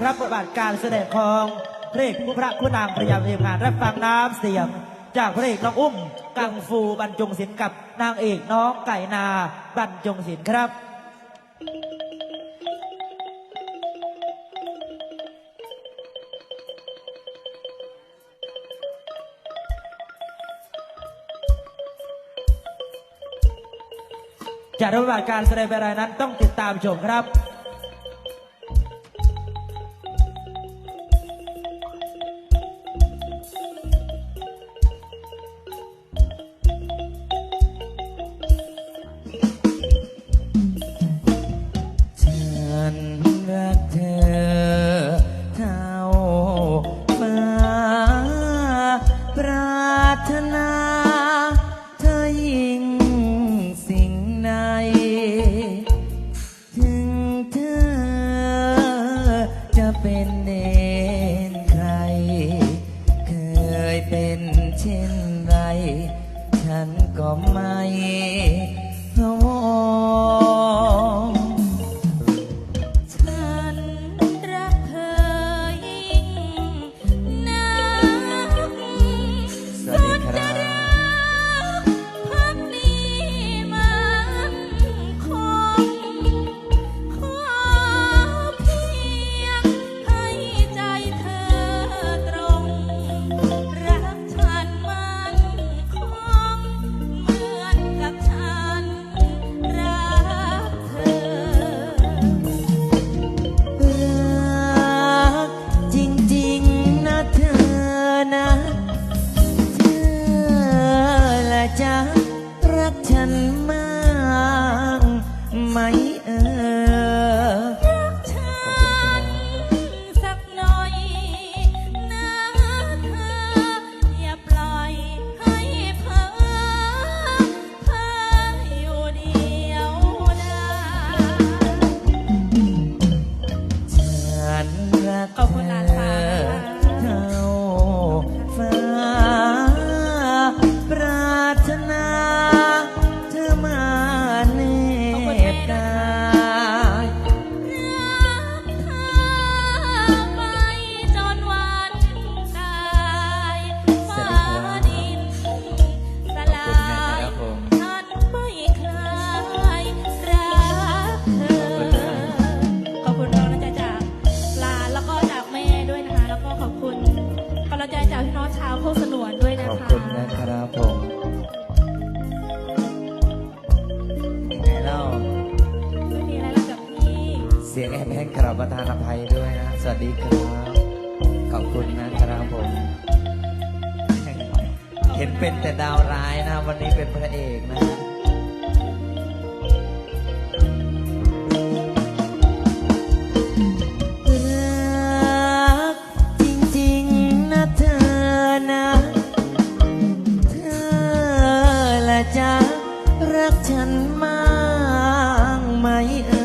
ครับ บทบาทการแสดงของพระเอกผู้พระคุณนางพระยาเรียมงานรับฟังน้ำเสียง จากพระเอกน้องอุ้ม กังฟูบรรจงศิลป์กับนางเอกน้องไก่นาบรรจงศิลป์ครับจากบบาทการแสดงเป็นอะไรนั้นต้องติดตามชมครับ ฉันก็มา พี่น้องชาวโคกสนวนด้วยนะคะ ขอบคุณนะครับผมยังไงเล่าไม่มีอะไรแล้วกับพี่ เสียงแอบแห้งกราบประธานอภัยด้วยนะ สวัสดีครับ ขอบคุณนะครับผม เห็นเป็นแต่ดาวร้ายนะ วันนี้เป็นพระเอกนะ ฉันมากไหมเออ